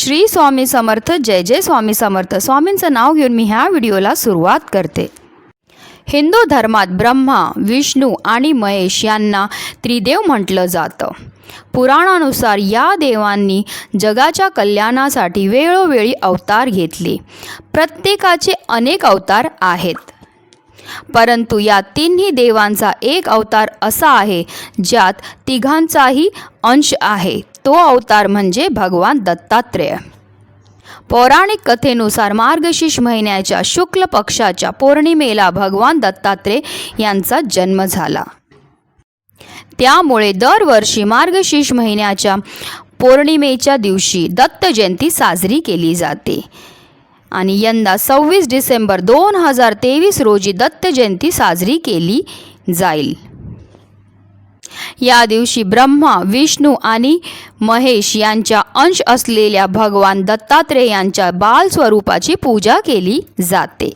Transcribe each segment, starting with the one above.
श्री स्वामी समर्थ जय जय स्वामी समर्थ. स्वामींचं नाव घेऊन मी ह्या व्हिडिओला सुरुवात करते. हिंदू धर्मात ब्रह्मा विष्णू आणि महेश यांना त्रिदेव म्हटलं जातं. पुराणानुसार या देवांनी जगाच्या कल्याणासाठी वेळोवेळी अवतार घेतले. प्रत्येकाचे अनेक अवतार आहेत. परंतु या तिन्ही देवांचा एक अवतार असा आहे ज्यात तिघांचाही अंश आहे. तो अवतार म्हणजे भगवान दत्तात्रेय. पौराणिक कथेनुसार मार्गशीर्ष महिन्याच्या शुक्ल पक्षाच्या पौर्णिमेला भगवान दत्तात्रेय यांचा जन्म झाला. त्यामुळे दरवर्षी मार्गशीर्ष महिन्याच्या पौर्णिमेच्या दिवशी दत्त जयंती साजरी केली जाते. आणि यंदा सव्वीस डिसेंबर दोन हजार तेवीस रोजी दत्त जयंती साजरी केली जाईल. या दिवशी ब्रह्मा विष्णू आणि महेश यांच्या अंश असलेल्या भगवान दत्तात्रेय यांच्या बाल स्वरूपाची पूजा केली जाते.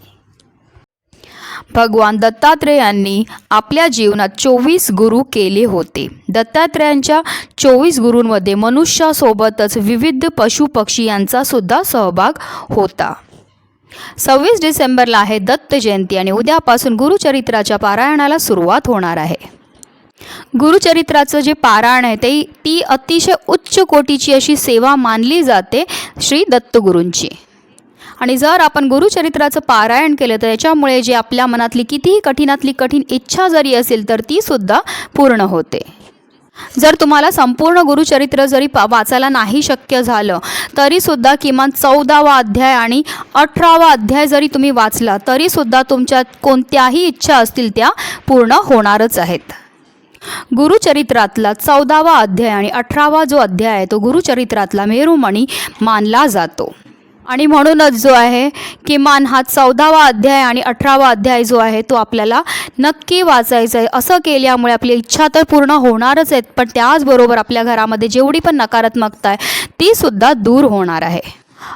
भगवान दत्तात्रेयांनी आपल्या जीवनात चोवीस गुरु केले होते. दत्तात्रेयांच्या चोवीस गुरूंमध्ये मनुष्यासोबतच विविध पशु पक्षी यांचा सुद्धा सहभाग होता. सव्वीस डिसेंबरला आहे दत्त जयंती आणि उद्यापासून गुरुचरित्राच्या पारायणाला सुरुवात होणार आहे. गुरुचरित्राचं जे पारायण आहे ते ती अतिशय उच्च कोटीची अशी सेवा मानली जाते श्री दत्तगुरूंची. आणि जर आपण गुरुचरित्राचं पारायण केलं तर याच्यामुळे जे आपल्या मनातली कितीही कठीणातली कठीण इच्छा जरी असेल तर ती सुद्धा पूर्ण होते. जर तुम्हाला संपूर्ण गुरुचरित्र जरी पा वाचायला नाही शक्य झालं तरीसुद्धा किमान चौदावा अध्याय आणि अठरावा अध्याय जरी तुम्ही वाचला तरीसुद्धा तुमच्या कोणत्याही इच्छा असतील त्या पूर्ण होणारच आहेत. गुरुचरित्रातला चौदावा अध्याय आणि अठरावा जो अध्याय आहे तो गुरुचरित्रातला मेरुमणी मानला जातो. आणि म्हणूनच जो आहे किमान हा चौदावा अध्याय आणि अठरावा अध्याय जो आहे तो आपल्याला नक्की वाचायचा आहे. असं केल्यामुळे आपली इच्छा तर पूर्ण होणारच आहेत पण त्याचबरोबर आपल्या घरामध्ये जेवढी पण नकारात्मकता आहे ती सुद्धा दूर होणार आहे.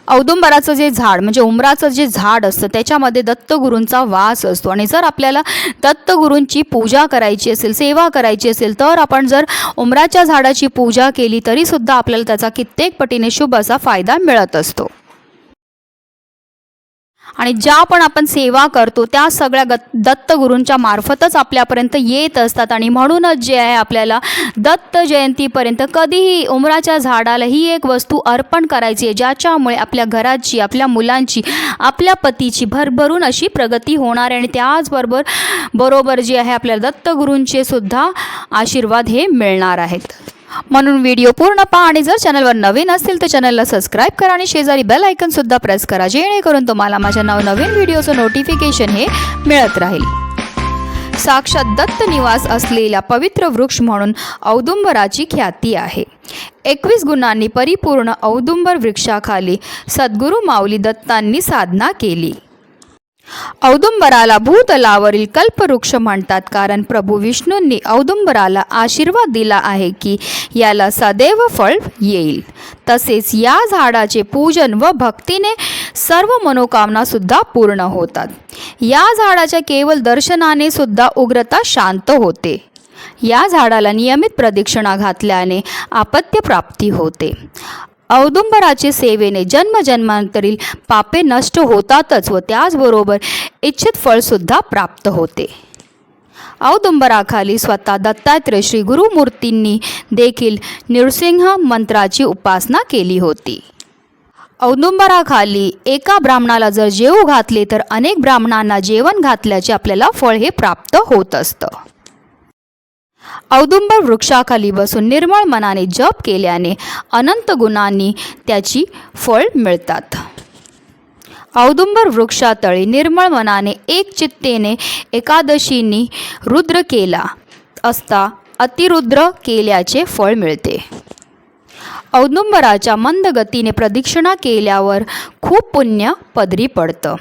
औदुंबराचं जे झाड म्हणजे उमराचं जे झाड असतं त्याच्यामध्ये दत्तगुरूंचा वास असतो. आणि जर आपल्याला दत्तगुरूंची पूजा करायची असेल सेवा करायची असेल तर आपण जर उमराच्या झाडाची पूजा केली तरीसुद्धा आपल्याला त्याचा कित्येक पटीने शुभ असा फायदा मिळत असतो. आणि ज्या पण आपण सेवा करतो त्या सगळ्या गत दत्तगुरूंच्या मार्फतच आपल्यापर्यंत येत असतात. आणि म्हणूनच जे आहे आपल्याला दत्त जयंतीपर्यंत कधीही उमराच्या झाडाला ही एक वस्तू अर्पण करायची आहे ज्याच्यामुळे आपल्या घराची आपल्या मुलांची आपल्या पतीची भरभरून अशी प्रगती होणार आहे. आणि त्याचबरोबर बरोबर जे आहे आपल्याला दत्तगुरूंचे सुद्धा आशीर्वाद हे मिळणार आहेत. म्हणून व्हिडिओ पूर्ण पहा आणि जर चॅनलवर नवीन असतील तर चॅनलला सबस्क्राईब करा आणि शेजारी बेल आयकनसुद्धा प्रेस करा जेणेकरून तुम्हाला माझ्या नवनवीन व्हिडिओचं नोटिफिकेशन हे मिळत राहील. साक्षात दत्त निवास असलेला पवित्र वृक्ष म्हणून औदुंबराची ख्याती आहे. एकवीस गुणांनी परिपूर्ण औदुंबर वृक्षाखाली सद्गुरू माऊली दत्तांनी साधना केली. औदुंबराला भूतलावरील कल्पवृक्ष म्हणतात. कारण प्रभू विष्णूंनी औदुंबराला आशीर्वाद दिला आहे की याला सदैव फळ येईल. तसेच या झाडाचे पूजन व भक्तीने सर्व मनोकामना सुद्धा पूर्ण होतात. या झाडाच्या केवळ दर्शनाने सुद्धा उग्रता शांत होते. या झाडाला नियमित प्रदक्षिणा घातल्याने आपत्य प्राप्ती होते. औदुंबराचे सेवेने जन्मजन्मांतरील पापे नष्ट होतातच व त्याचबरोबर इच्छित फळसुद्धा प्राप्त होते. औदुंबराखाली स्वतः दत्तात्रय श्री गुरुमूर्तींनी देखील नृसिंह मंत्राची उपासना केली होती. औदुंबराखाली एका ब्राह्मणाला जर जेवू घातले तर अनेक ब्राह्मणांना जेवण घातल्याचे आपल्याला फळ हे प्राप्त होत असतं. औदुंबर वृक्षाखाली बसून निर्मळ मनाने जप केल्याने अनंत गुणांनी त्याची फळ मिळतात. औदुंबर वृक्षातळी निर्मळ मनाने एक चित्तेने एकादशीनी रुद्र केला असता अतिरुद्र केल्याचे फळ मिळते. औदुंबराच्या मंद गतीने प्रदक्षिणा केल्यावर खूप पुण्य पदरी पडतं.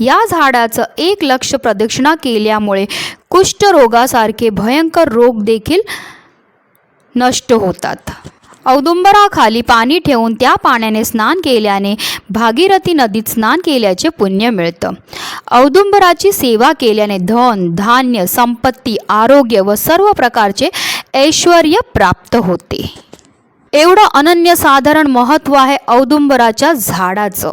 या झाडाचं एक लक्ष प्रदक्षिणा केल्यामुळे कुष्ठरोगासारखे भयंकर रोग देखील नष्ट होतात. औदुंबराखाली पाणी ठेवून त्या पाण्याने स्नान केल्याने भागीरथी नदीत स्नान केल्याचे पुण्य मिळतं. औदुंबराची सेवा केल्याने धन धान्य संपत्ती आरोग्य व सर्व प्रकारचे ऐश्वर प्राप्त होते. एवढं अनन्यसाधारण महत्त्व आहे औदुंबराच्या झाडाचं.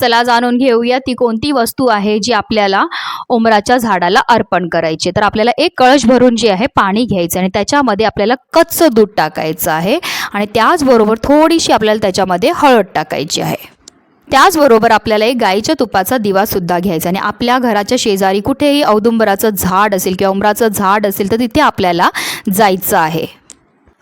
चला जाणून घेऊया ती कोणती वस्तू आहे जी आपल्याला उमराच्या झाडाला अर्पण करायची तर आपल्याला एक कळश भरून जे आहे पाणी घ्यायचं आणि त्याच्यामध्ये आपल्याला कच्चं दूध टाकायचं आहे आणि त्याचबरोबर थोडीशी आपल्याला त्याच्यामध्ये हळद टाकायची आहे. त्याचबरोबर आपल्याला एक गाईच्या तुपाचा दिवासुद्धा घ्यायचा आणि आपल्या घराच्या शेजारी कुठेही औदुंबराचं झाड असेल किंवा उमराचं झाड असेल तर तिथे आपल्याला जायचं आहे.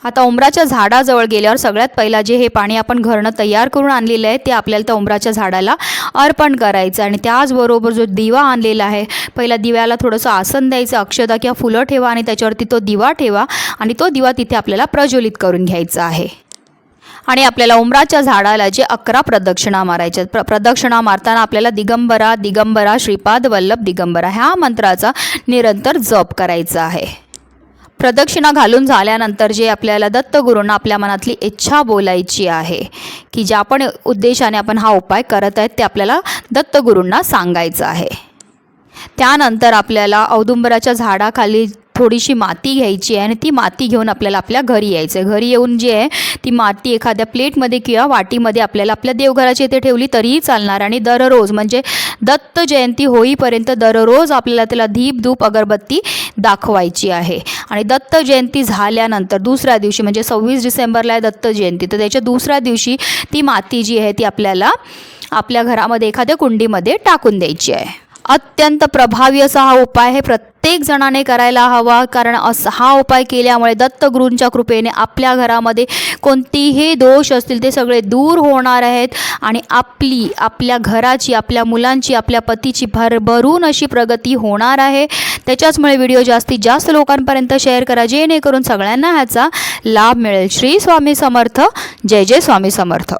आता उमराच्या झाडाजवळ गेल्यावर सगळ्यात पहिला जे हे पाणी आपण घरनं तयार करून आणलेलं आहे ते आपल्याला त्या उमराच्या झाडाला अर्पण करायचं आणि त्याचबरोबर जो दिवा आणलेला आहे पहिला दिव्याला थोडंसं आसन द्यायचं अक्षता किंवा फुलं ठेवा आणि त्याच्यावरती तो दिवा ठेवा आणि तो दिवा तिथे आपल्याला प्रज्वलित करून घ्यायचा आहे. आणि आपल्याला उमराच्या झाडाला जे अकरा प्रदक्षिणा मारायच्या प्र प्रदक्षिणा मारताना आपल्याला दिगंबरा दिगंबरा श्रीपाद वल्लभ दिगंबरा ह्या मंत्राचा निरंतर जप करायचा आहे. प्रदक्षिणा घालून झाल्यानंतर जे आपल्याला दत्तगुरूंना आपल्या मनातली इच्छा बोलायची आहे की ज्या पण उद्देशाने आपण हा उपाय करत आहेत ते आपल्याला दत्तगुरूंना सांगायचं आहे. त्यानंतर आपल्याला औदुंबराच्या झाडाखाली थोडीशी माती घ्यायची आहे आणि ती माती घेऊन आपल्याला आपल्या घरी यायचं आहे घरी येऊन जी आहे ती माती एखाद्या प्लेटमध्ये किंवा वाटीमध्ये आपल्याला आपल्या देवघराच्या इथे ठेवली तरीही चालणार. आणि दररोज म्हणजे दत्त जयंती होईपर्यंत दररोज आपल्याला त्याला धीप धूप अगरबत्ती दाखवायची आहे. आणि दत्त जयंती झाल्यानंतर दुसऱ्या दिवशी म्हणजे सव्वीस डिसेंबरला आहे दत्त जयंती. तर त्याच्या दुसऱ्या दिवशी ती माती जी आहे ती आपल्याला आपल्या घरामध्ये एखाद्या कुंडीमध्ये टाकून द्यायची आहे. अत्यंत प्रभावी असा हा उपाय हे प्रत्येक जणाने करायला हवा कारण असा हा उपाय केल्यामुळे दत्तगुरूंच्या कृपेने आपल्या घरामध्ये कोणतीही दोष असतील ते सगळे दूर होणार आहेत आणि आपली आपल्या घराची आपल्या मुलांची आपल्या पतीची भरभरून अशी प्रगती होणार आहे. त्याच्याचमुळे व्हिडिओ जास्तीत जास्त लोकांपर्यंत शेअर करा जेणेकरून सगळ्यांना ह्याचा लाभ मिळेल. श्री स्वामी समर्थ. जय जय स्वामी समर्थ.